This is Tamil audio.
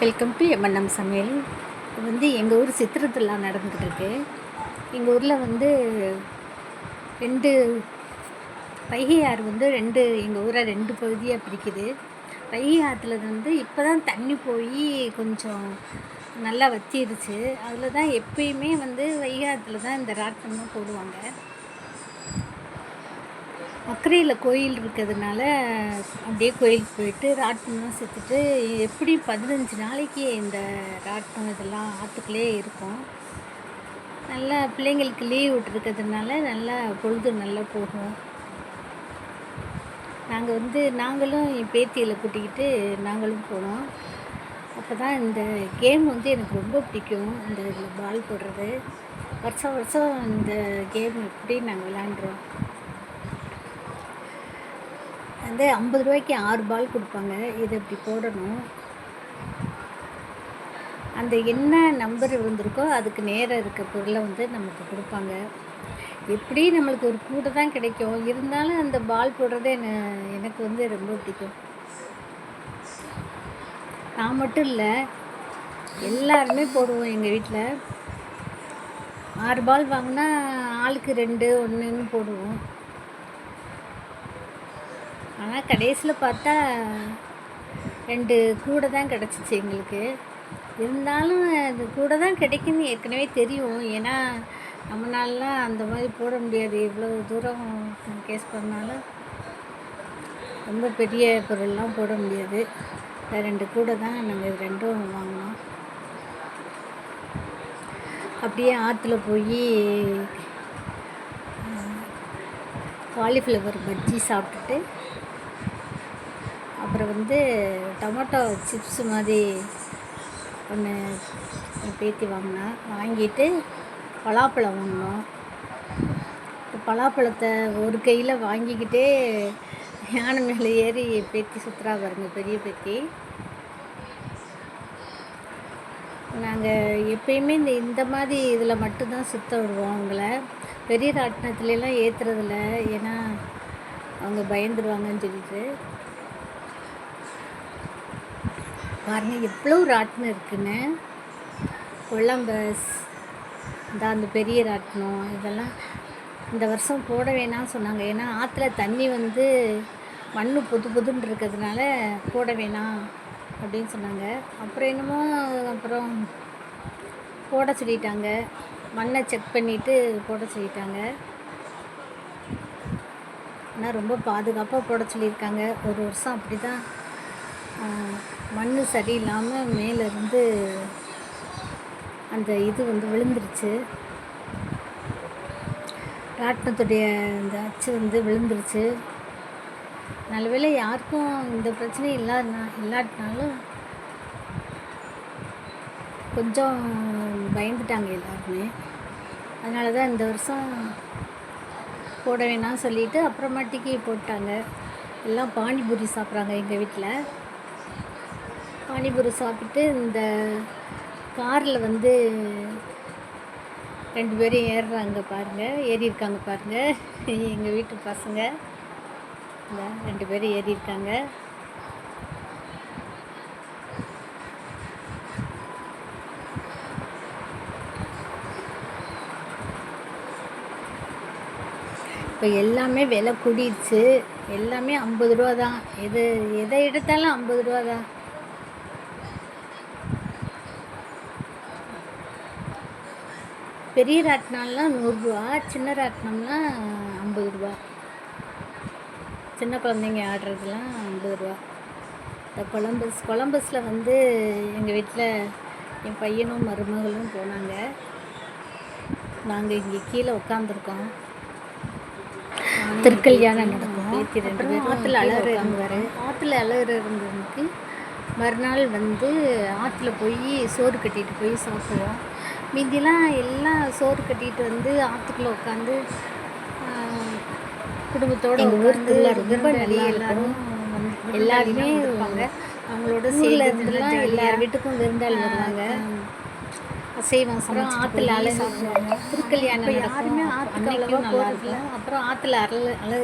வெல்கம் டு எம்என்எம் சமையல். இது வந்து எங்கள் ஊர் சித்திரை திருவிழா நடந்துகிட்டு இருக்கு எங்கள் ஊரில் வந்து ரெண்டு வைகை ஆறு வந்து ரெண்டு எங்கள் ஊரை ரெண்டு பகுதியாக பிரிக்குது. வைகை ஆற்றுல வந்து இப்போ தான் தண்ணி போய் கொஞ்சம் நல்லா வத்திருச்சு. அதில் தான் எப்பயுமே வந்து வைகை ஆற்றுல தான் இந்த ராட்டம்லாம் போடுவாங்க. அக்கறையில் கோயில் இருக்கிறதுனால அப்படியே கோயிலுக்கு போயிட்டு ராட்டம்லாம் சுற்றிட்டு எப்படி பதினஞ்சு நாளைக்கு இந்த ராட்டினம் இதெல்லாம் ஆற்றுக்குள்ளே இருக்கும். நல்லா பிள்ளைங்களுக்கு லீவ் விட்டுருக்கிறதுனால நல்லா பொழுது நல்லா போகும். நாங்கள் வந்து நாங்களும் என் பேத்தியில் கூட்டிக்கிட்டு நாங்களும் போனோம். அப்போ தான் இந்த கேம் வந்து எனக்கு ரொம்ப பிடிக்கும். இந்த இதில் பால் போடுறது. வருஷம் வருஷம் இந்த கேம் எப்படி நாங்கள் விளாண்டுறோம் வந்து ஐம்பது ரூபாய்க்கு ஆறு பால் கொடுப்பாங்க. இதை இப்படி போடணும். அந்த என்ன நம்பர் இருந்திருக்கோ அதுக்கு நேராக இருக்க பொருளை வந்து நமக்கு கொடுப்பாங்க. எப்படி நம்மளுக்கு ஒரு கூடை தான் கிடைக்கும். இருந்தாலும் அந்த பால் போடுறது என்ன எனக்கு வந்து ரொம்ப பிடிக்கும். நான் மட்டும் இல்லை எல்லாருமே போடுவோம் எங்கள் வீட்டில் ஆறு பால் வாங்கினா ஆளுக்கு ரெண்டு ஒன்றுன்னு போடுவோம். ஆனால் கடைசியில் பார்த்தா ரெண்டு கூடை தான் கிடச்சிச்சு எங்களுக்கு. இருந்தாலும் அது கூட தான் கிடைக்குன்னு ஏற்கனவே தெரியும். ஏன்னா நாளெலாம் அந்த மாதிரி போட முடியாது. இவ்வளோ தூரம் கேஸ் பண்ணாலும் ரொம்ப பெரிய பொருள்லாம் போட முடியாது. ரெண்டு கூடை தான் நாங்கள் இது ரெண்டும் வாங்கினோம். அப்படியே ஆற்றுல போய் காலிஃப்ளவர் பஜ்ஜி சாப்பிட்டுட்டு அப்புறம் வந்து டொமேட்டோ சிப்ஸ் மாதிரி ஒன்று பேத்தி வாங்கினா வாங்கிட்டு பலாப்பழம் வாங்கினோம். பலாப்பழத்தை ஒரு கையில் வாங்கிக்கிட்டே யானை மேலே ஏறி பேத்தி சுற்றுறா பாருங்க பெரிய பேத்தி. நாங்கள் எப்பயுமே இந்த இந்த மாதிரி இதில் மட்டும்தான் சுற்ற விடுவோம் அவங்கள. பெரிய ராட்டினத்துலலாம் ஏற்றுறதில்ல ஏன்னா அவங்க பயந்துருவாங்கன்னு சொல்லிட்டு. பாருங்க எவ்வளோ ராட்டினம் இருக்குன்னு. கொலம்பஸ் இந்த அந்த பெரிய ராட்டினம் இதெல்லாம் இந்த வருஷம் போட வேணாம்னு சொன்னாங்க. ஏன்னா ஆற்றுல தண்ணி வந்து மண் புது புதுன்னு இருக்கிறதுனால போட வேணாம் அப்படின்னு சொன்னாங்க. அப்புறம் என்னமோ அப்புறம் போட சொல்லிட்டாங்க. மண்ணை செக் பண்ணிவிட்டு போட சொல்லிட்டாங்க. ஆனால் ரொம்ப பாதுகாப்பாக போட சொல்லியிருக்காங்க. ஒரு வருஷம் அப்படி தான் மண் சரியில்லாமல் மேலேருந்து அந்த இது வந்து விழுந்துருச்சு. ராட்டினத்துடைய அந்த அச்சு வந்து விழுந்துருச்சு. நல்லவேளை யாருக்கும் இந்த பிரச்சனை இல்லாதுனா இல்லாட்டினாலும் கொஞ்சம் பயந்துட்டாங்க எல்லாருமே. அதனால தான் இந்த வருஷம் போட வேணாம் சொல்லிவிட்டு அப்புறமாட்டிக்கு போட்டாங்க. எல்லாம் பானிபூரி சாப்பிட்றாங்க எங்கள் வீட்டில் பானிபூரி சாப்பிட்டு இந்த காரில் வந்து ரெண்டு பேரும் ஏறுறாங்க பாருங்கள் ஏறியிருக்காங்க பாருங்கள் எங்கள் வீட்டு பசங்க. இல்லை ரெண்டு பேரும் ஏறியிருக்காங்க இப்போ எல்லாமே விலை கூடிடுச்சு. எல்லாமே ஐம்பது ரூபா தான் எது எதை எடுத்தாலும் ஐம்பது ரூபா தான் பெரிய ராட்டினம்லாம் நூறுரூவா சின்ன ராட்டினம்லாம் ஐம்பது ரூபா. சின்ன குழந்தைங்க ஆடுறதுலாம் ஐம்பது ரூபா. இந்த கொலம்பஸ் கொலம்பஸில் வந்து எங்கள் வீட்டில் என் பையனும் மருமகளும் போனாங்க. நாங்கள் இங்கே கீழே உட்காந்துருக்கோம் திருக்கல்யாணம் நடக்கும். ஆற்றுல அழகு இருந்தார் ஆற்றுல அழகு இருந்தவனுக்கு மறுநாள் வந்து ஆற்றுல போய் சோறு கட்டிட்டு போய் சாப்பிடுவோம். மீதிலாம் எல்லாம் சோறு கட்டிட்டு வந்து ஆற்றுக்குள்ளே உட்காந்து குடும்பத்தோடு உட்காந்து எல்லாரும் எல்லாருமே இருப்பாங்க அவங்களோட சேர்ந்துலாம் எல்லார் வீட்டுக்கும் விருந்தாள் வருவாங்க. அசைவம் அப்புறம் ஆற்றுல அலை சாப்பிடுவாங்க. திருக்கல்யாணம் யாருமே ஆற்றுக்கு அவ்வளோவா போகிறதில்ல அப்புறம் ஆற்றுல அலை அலை